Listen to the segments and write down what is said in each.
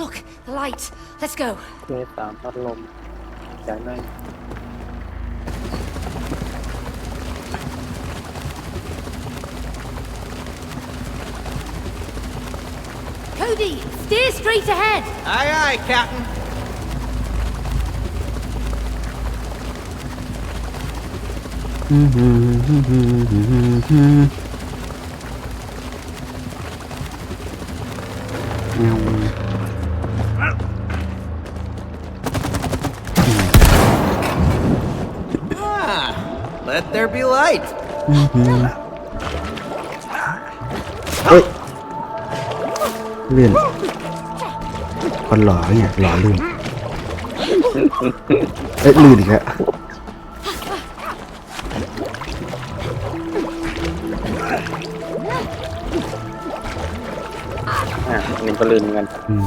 Look, the light. Let's go. เจสามพัดลมจากนั้น Cody, steer straight ahead. Aye, aye, Captain. อ่ Let there be light. เฮ้ยเลื่อนคนหล่อเนี่ยหล่อลื่นเอ้ยลื่นอีกแล้วอะอันนี้ก็ลืมเหมือนกัน อืม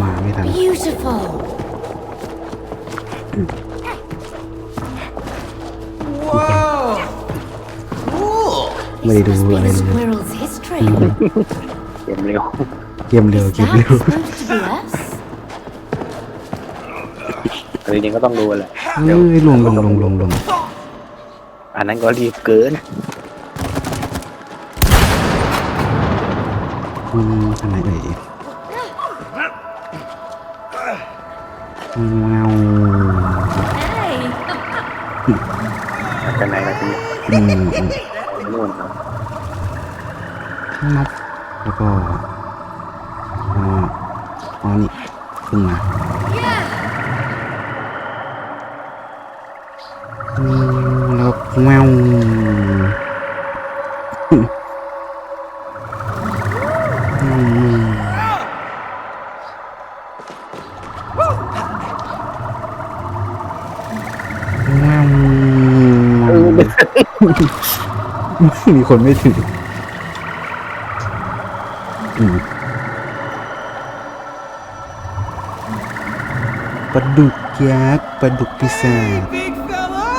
มาไม่ทัน beautiful. Whoa! Cool. ไม่ได้ดู Must อะไร be the เลย squirrel's history. เกมเร็วเกมเร็ว Is เกม that เร็ว supposed to be us? แต่จริงๆก็ต้องดูแหละเอ้ยลงลงลงลงลงอันนั้นก็รีบเกิน อืมทางไหนเอ่ยเงา Hey, จากไหนล่ะทีนี้อืมนู่นครับนับแล้วก็อ๋ออ๋อนี่ขึ้นมาอืมแล้วก็แมว มีคนไม่ถืออืมปลาดุกยักษ์ปลาดุกพิศาจ Big fella.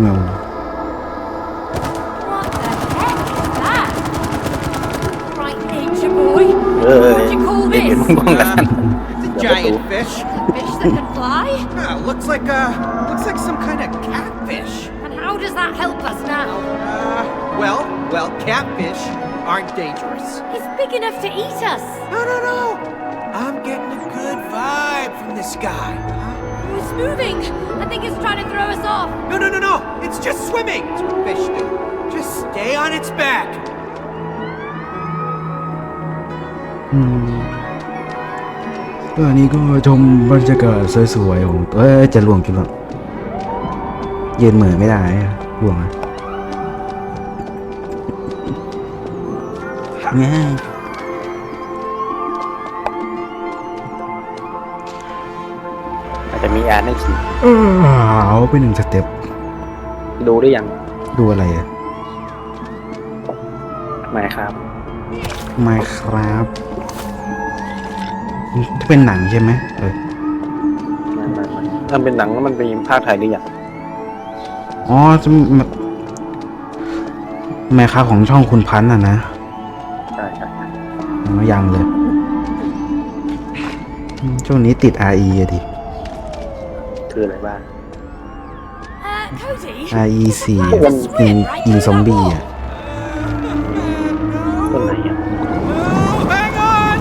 เงา what the heck is that? Right, nature boy. เออ What do you call เด็ก this? เป็นมองๆกัน It's a giant fish. Fish that can fly? Ah, looks like uh, looks like some kind of well, well, catfish aren't dangerous. He's big enough to eat us. No, no, no. I'm getting a good vibe from this guy. Oh, it's moving. I think it's trying to throw us off. No, no, no, no. It's just swimming. It's what fish do. Just stay on its back. อืมก็อันนี้ก็ชมบรรยากาศสวยๆของเอ้ยจะล่วงจะล่วงยืนเหมือไม่ได้อะล่วงอะ ง่ายอาจจะมีอ่านให้ขี่เออเอาไปหนึ่งสเต็ปดูได้ยังดูอะไรอะไม่ครับ ไม่ครับถ้าเป็นหนังใช่ไหมเออไม่ไม่ไม่ถ้าเป็นหนังแล้วมันเป็นภาคไทยหรือยังอ๋อจะแบบแม่ค้าของช่องคุณพันธ์อะนะใช่ใช่ใช่อ๋อ ยังเลยอืมช่วงนี้ติด RE อะดิ คืออะไรบ้าง Uh, Cody? RE 4 One- ยิงยิงซอมบี้อะต้นไหนอะ Oh, hang on.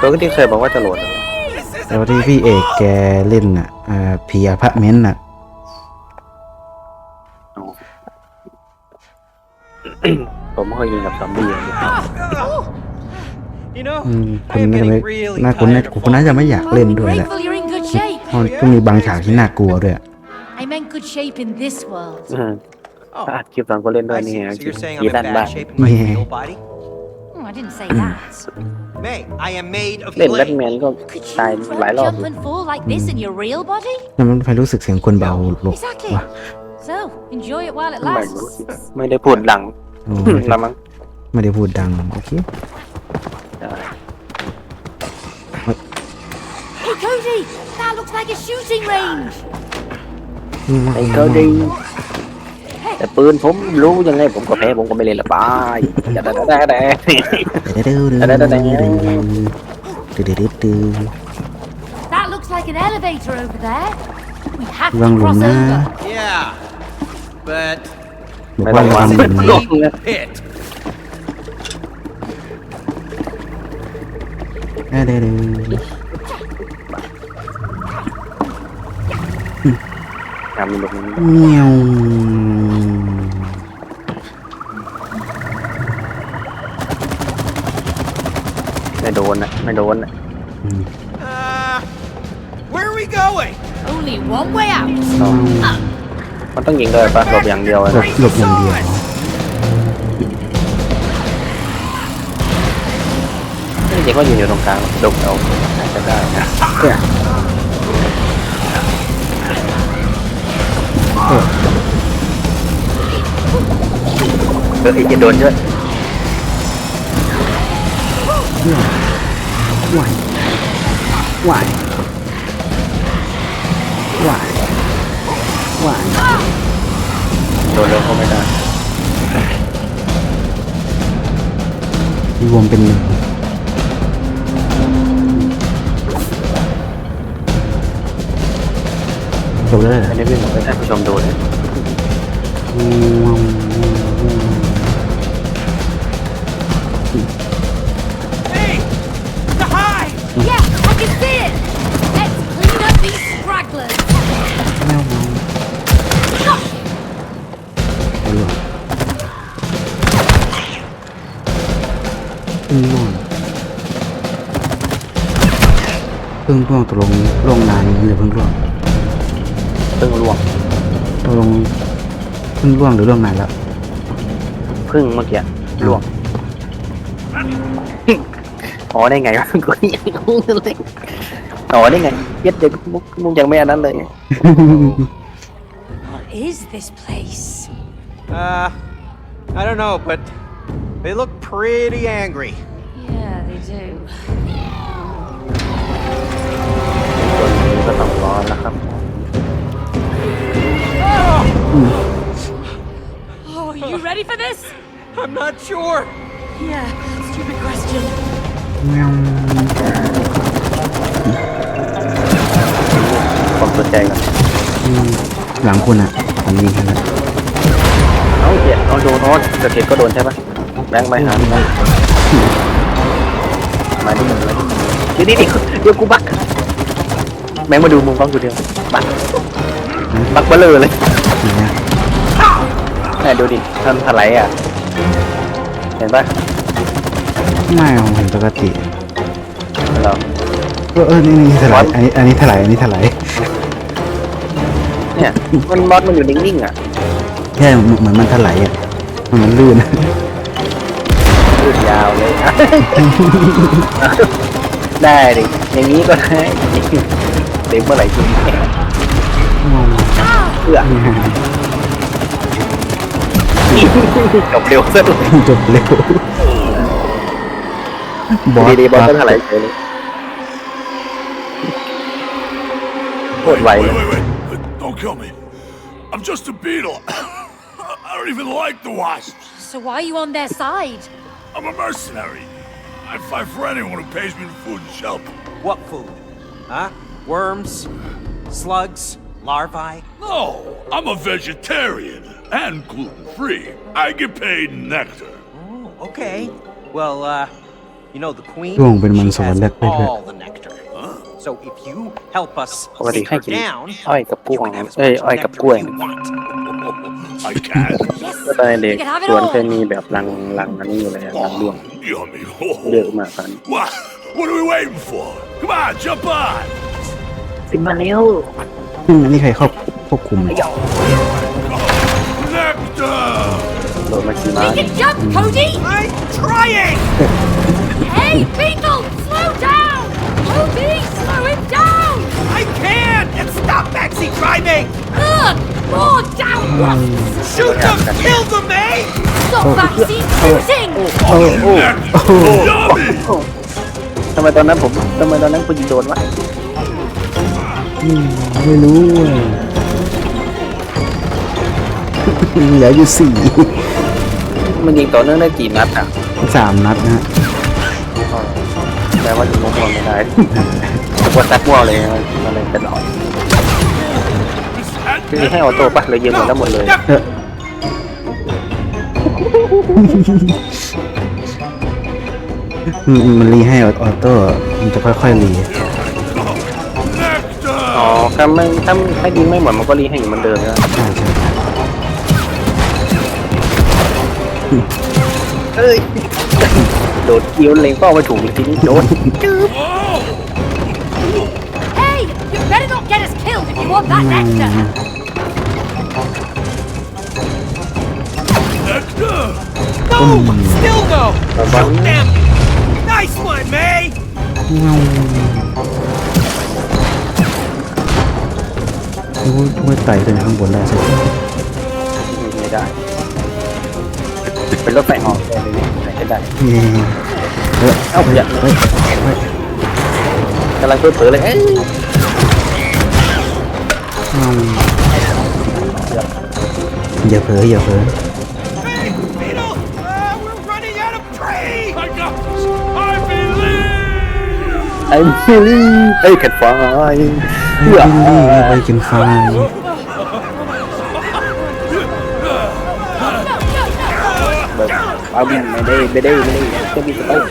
ตัวที่เคยบอกว่าจะโหลดอะ This แต่ isn't ว่าที่พี่เอกแกเล่นอะอ่าพีอพาร์ตเมนต์อะอ๋อผมไม่ค่อยยิงกับซอมบี้อะ You know, อืม I คุณ am น่าจะ getting ไม่ really น่าคุณน่า tired of คุณน่าจะไม่อยาก Well, เล่น I'm ด้วยแหละ grateful you're in good shape. เพราะก็มีบางฉากที่น่ากลัวด้วยอะ I meant good shape in this world. อืม Oh, ถ้าอัดคลิปตอนก็เล่นด้วย I นี่ see. ไง So you're saying กี I'm in ด้านบ้าน bad shape in my Yeah. real body? Oh, I didn't say that. May, I am made of เล่นแบท clay. แมนก็ Could ตาย you หลาย run, รอบ jump and fall like this in your real body? แล้วมันไปรู้สึกเสียงคนเบาลง Exactly. วะ So, enjoy it while it ไม่รู้ lasts. ไม่ได้พูดดังโอ้ละมั้งไม่ได้พูดดัง โอเค That looks like a shooting range! ไอ้ก็ดีแต่ปืนผมรู้ยังไงผมก็แพ้ผมก็ไม่เล่นละบายแต่แต่แต่แต่ That looks like an elevator over there. We have to Vâng, cross đúng over. nha. Yeah. But บอกว่าทำแบบนี้ลงนะ pit. เด้อเด้อ ทำแบบนี้เมียวไม่โดนนะไม่โดนนะ Uh, where are we going? Only one way out. มันต้องยิงเลยปะหลบอย่างเดียวหลนะบหลบอย่างเดียวจริงๆก็ยืนอยู่ตรงกลางหลบเอาน่าจะได้นะ ออไอ้จะโดนเยอะวายวายวายวายโดนเร็วเข้าไม่ได้รวมเป็นหนึ่งจบแล้วเหรอไม่ได้วิ่งออกไปท่านผู้ชมดูเลย Hey, ตกลงร่วงนานหรือเพิ่งร่วงพึ่งล่วงตกลงเพิ่งร่วงหรือร่วงนานแล้วพึ่งเมื่อกี้ล่วงอ๋อได้ไงวะกูยังงงเลยอ๋อได้ไงเย็ดเด็กมุกมุกยังไม่อันนั้นเลย What is this place? Uh, I don't know, but they look pretty angry. Yeah, they do. ก็ต้องร้อนแล้วครับ Oh, are you ready for this? I'm not sure. Yeah, stupid question. แมวความสนใจกันอืมหลังคุณอะผมยิงกันแล้วเอาเหี้ยเอาโดนโอ้สเก็ตก็โดนใช่ปะแบงค์ไปหาแบงค์มาดิมาดิเดี๋ยวดิเดี๋ยวเดี๋ยวกูบัก แบงค์มาดูมุมกล้องกูเดียวบักบักเบลอเลยนี่นะแม่ดูดิท่านถลายอะ เห็นปะไม่เอาเห็นปกติเรา เออเออนี่นี่ถลายอันนี้อันนี้ถลายอันนี้ถลายเนี่ยมันมอสมันอยู่นิ่งๆอะแค่เหมือนมันถลายอะมันมันลื่นยืดยาวเลยได้ดิอย่างนี้ก็ได้ เด็กเมื่อไหร่จริงเพื่อจบเร็วซะด้วยจบเร็วบอสดีๆบอลก็ถลายเฉยเลยโคตรไว Wait, เลย wait, wait, wait. Don't kill me. I'm just a beetle. I don't even like the wasps. So why are you on their side? I'm a mercenary. I fight for anyone who pays me with food and shelter. What food? Huh? Worms? Slugs? Larvae? No, I'm a vegetarian and gluten free. I get paid in nectar. Oh, okay. Well, uh, you know the queen. ช่วงเป็นมัน she สวรร has ค์แรกไปด้วย all the nectar. So if you help us ปกติ take ให้ her กิน down, อ้อยกับกล้ you วย can have as เอ้ย much อ้อยกับ nectar กล้วย as you want. I can. Yes, ก็ตอนเด็ก you can have ส it วนเคย all. มีแบบรังรังอันนี้อยู่เลยอะรังด้วง Yummy. เยอะมากตอนนี้ What? What are we waiting for? Come on, jump on. ขึ้นมาเร็วอืมอันนี้ใครครอบควบคุม Nectar. โดดมาขี่ม้า Make it jump, Cody! I'm trying! Hey, Beetle, slow down! Cody, slow him down! I can't! And stop backseat driving! Ugh, more down wasps! Shoot them! Kill them, eh? Stop backseat shooting! โอ้โอ้ Nectar. Yummy. ทำไมตอนนั้นผมทำไมตอนนั้นคุณยิงโดนวะอืม ไม่รู้อะเหลืออยู่สี่มันยิงต่อเนื่องได้กี่นัดอะสามนัดนะฮะแปลว่ายิงมั่วๆไม่ได้ว่าซักมั่วเลยนะมันเลยเป็นหลอดคือให้ออโต้ปะเลยยิงหมดแล้วหมดเลยเอออืมมันรีให้ออโต้ มันจะค่อยๆรีอ๋อ ถ้าไม่ถ้าถ้ายิงไม่หมดมันก็รีให้อยู่เหมือนเดิมนะใช่ใช่เอ้ยโดดเกี้ยวเล็งก็ไม่ถูกอีกทีนี้โดน Hey, you better not get us killed if you want that nectar. Nectar! No! Still no! ระวัง Damn! Nice one, May! เงาโอ้ยโอ้ยไต่ขึ้นข้างบนได้สิไม่ได้ เป็นรถไฟเหอกได้เลยไหนก็ได้เย้เออเอ้าอย่าเฮ้ยเฮ้ยกำลังเปิดเผยเลยเอ้ยเงาอย่าเผลออย่าเผลอ Hey, Beetle! Uh, we're running out of tree! I got this! I believe! ไอ้ฟิลี่ไอ้แคทไฟเพื่อบิลลี่ไปกินไฟแบบเอา บินไม่ได้ไม่ได้ไม่ได้จะมีสเปค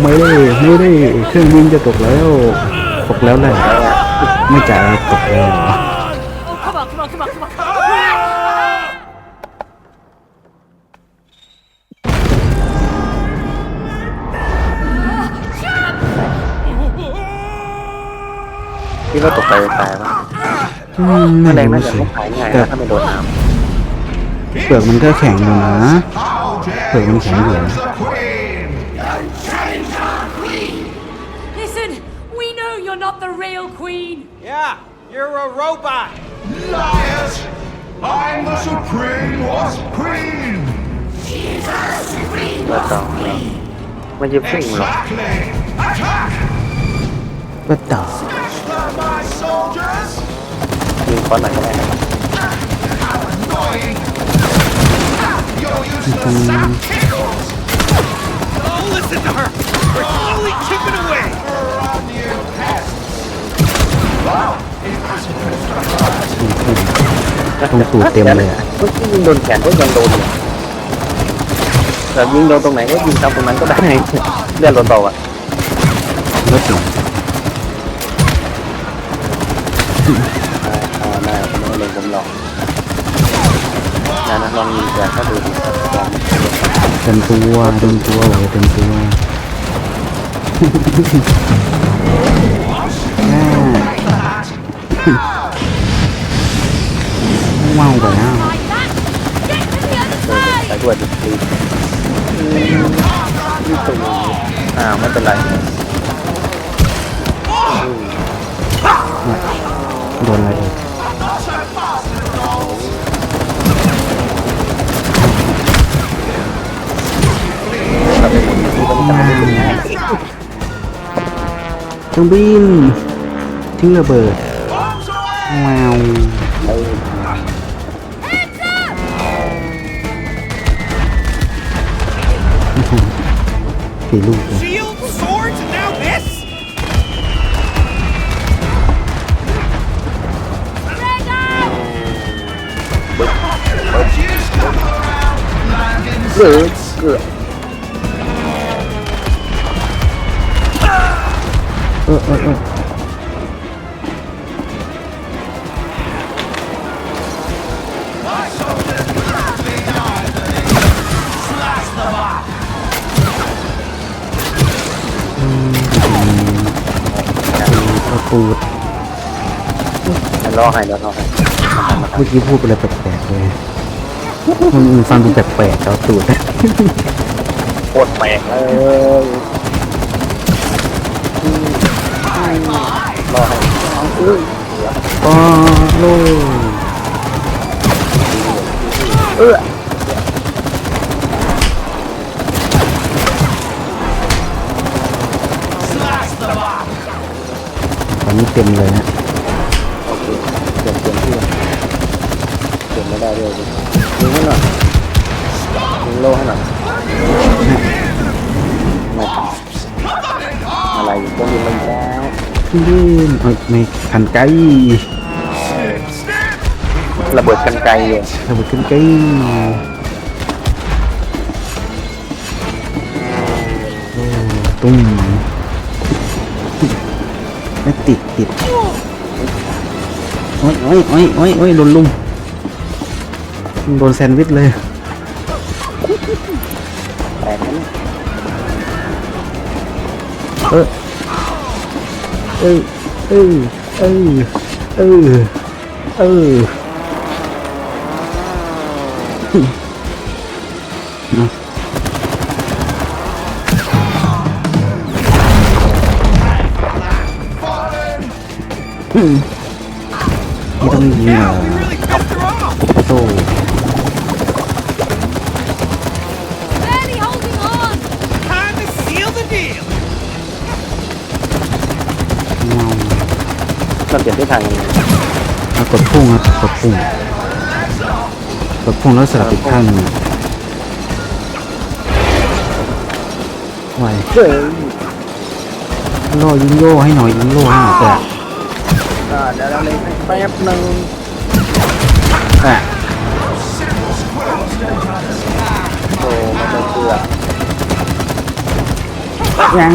ไม่ได้ไม่ได้เครื่องบินจะตกแล้ว ตกแล้วแหละไม่จ่ายตกแล้ว คิดว่าตกใจตายปะอืมแมไม่ลงรู้น่าจะสิไม่ตายง่ายแต่ นะถ้าไม่โดนน้เปลือกมันก็แข็งอยู่นะ เปลือกมันแข็งอยู่นะ Listen, we know you're not the real queen. Yeah, you're a robot! Liars! I'm the Supreme Wasp Queen! ำแล้วก็ไม่ใช่พึ่งหรอก Exactly! Attack! ก็ต่อ Master my soldiers! ยิงก้อนไหนก็ได้นะ Annoying! You're useless sap tickles! Oh, listen to her! We're slowly chipping away! Run, you pest! ตรงตูดเต็มเลยอะเมื่อกี้ยิงโดนแขนก็ยังโดนเลยแต่ยิงโดนตรงไหนก็ยิงตามตรงนั้นก็ได้เลือดรถเบาอะร ถเก๋อ่าได้ผมไม่เล็งผมลองนะนะลองยิงแขนก็ดูดิลองเต็มตัวเต็มตัวโอ้เต็มตัวแม่ว้าวไปแล้ว Like that. Get to the other เออ side. ไปด้วยดิตีอ่าไม่เป็นไร โดนอะไรเอ่ยเครื่องบินทิ้งระเบิดว้าวสี่ลูกเลย เกือเกือเออเออเออเอาปูดรอให้แล้วรอให้เมื่อกี้พูดไปอะไรแปลกๆเลย มันฟังดูแปลกๆแล้วตูด โคตรแปลกเลย ขันไกลระเบิดกันไกลเลยระเบิดกันไก ลโอ้ตุ้มไม่ เราเปลี่ยนทิศทางยังไงเอากดพุ่งครับกดพุ่งกดพุ่งแล้วสลับอีกข้างหนึงอะไหวเฮ้ยโล่ยิงโล่ให้หน่อยยิงโล่ให้หน่อยแต่อ่าเดี๋ยวเราเลยแป๊บหนึ่งอะโอ้ไม่ต้องเชื่อยัง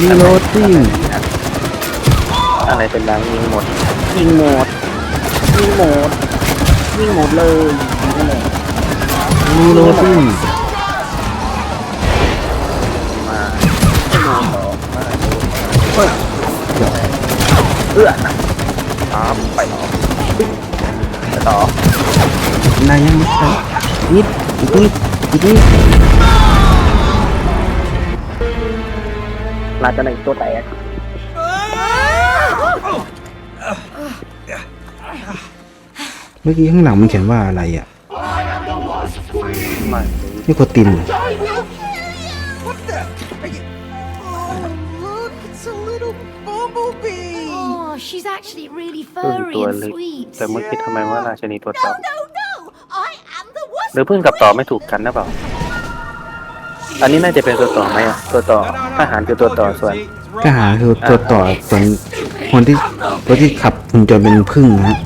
รีโหลดติ้ง อะไรเป็นดังยิงหมด ยิงหมดยิงหมดยิงหมดเลยยิงให้เลยรีโหลดติ้งมาดูต่อมาดูเฮ้ยเอื้อตามไปต่อไปต่อนายยังไม่ไปนิดอีกนิดอีกนิด ลาจะไหนตัวแตกเมื่อกี้ข้างหลังมันเขียนว่าอะไรอะมานี่โคตินเหรอ What the? Are you... Oh, look, it's a little bumblebee. Oh, she's actually really เพิ่ง furry ตัว and เล็ก sweet. แต่เมื่อกี้ทำไมว่าราชนีตัวต่อ No, no, I am the worst. หรือเพิ่งกับต่อไม่ถูกกันนะเปล่า อันนี้น่าจะเป็นตัวต่อไหมอะตัวต่อทหารคือตัวต่อส่วนทหารคือตัวต่อส่วนคนที่ตัวที่ขับหุ่นยนต์เป็นพึ่งนะฮะ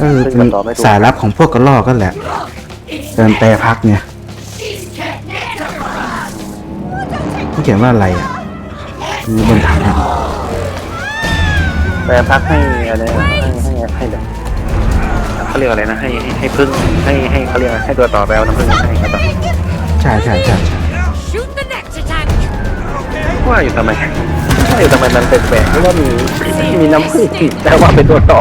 ก็คือเป็นสายลับของพวกกระลอกก็แหละเดินแปรพักเนี่ยเขาเขียนว่าอะไรอะมีบนถังอะแปรพักให้อะไรนะให้ให้ให้แบบเขาเรียกอะไรนะให้ให้ให้พึ่งให้ให้เขาเรียกให้ตัวต่อไปเอาน้ำพึ่งมาให้ครับ ใช่ใช่ใช่ใช่ Shoot the next attack. ว่าอยู่ทำไมว่าอยู่ทำไมมันแปลกๆเพราะว่ามีมีน้ำพึ่งแต่ว่าเป็นตัวต่อ